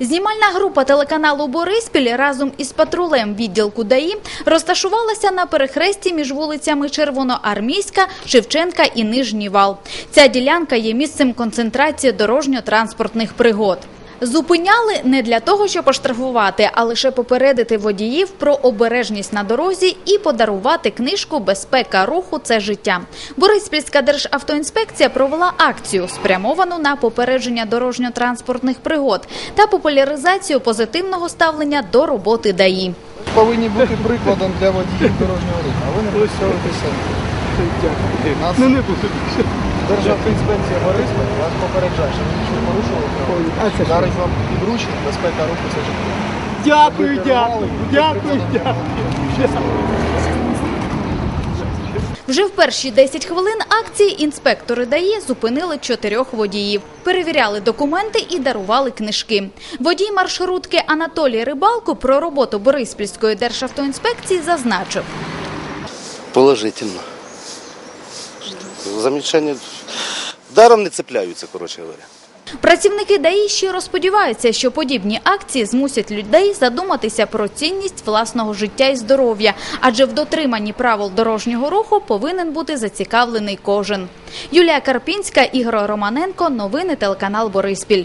Знімальна група телеканалу Бориспіль разом із патрулем відділку ДАІ розташувалася на перехресті між вулицями Червоноармійська, Шевченка і Нижній Вал. Ця ділянка є місцем концентрації дорожньо-транспортних пригод. Зупиняли не для того, щоб оштрафувати, а лише попередити водіїв про обережність на дорозі і подарувати книжку Безпека руху це життя. Бориспільська державтоінспекція провела акцію, спрямовану на попередження дорожньо-транспортних пригод та популяризацію позитивного ставлення до роботи ДАІ. повинні бути прикладом для водіїв дорожнього руху, а ви не будете. Нас Ну не буду. Державтоінспекція Бориспіль вас попереджає, що ви нічого не порушували. А це що? Дарить вам підручник, безпека руху це життя. Дякую, дякую, дякую, дякую. Вже в перші 10 хвилин акції інспектори ДАІ зупинили чотирьох водіїв, перевіряли документи і дарували книжки. Водій маршрутки Анатолій Рибалко про роботу Бориспільської державтоінспекції зазначив. Положительно. Замечания даром не цепляються, коротше говоря. Працівники ДАІ щиро сподіваються, що подібні акції змусять людей задуматися про цінність власного життя і здоров'я, адже в дотриманні правил дорожнього руху повинен бути зацікавлений кожен. Юлія Карпінська, Ігор Романенко. Новини телеканал Бориспіль.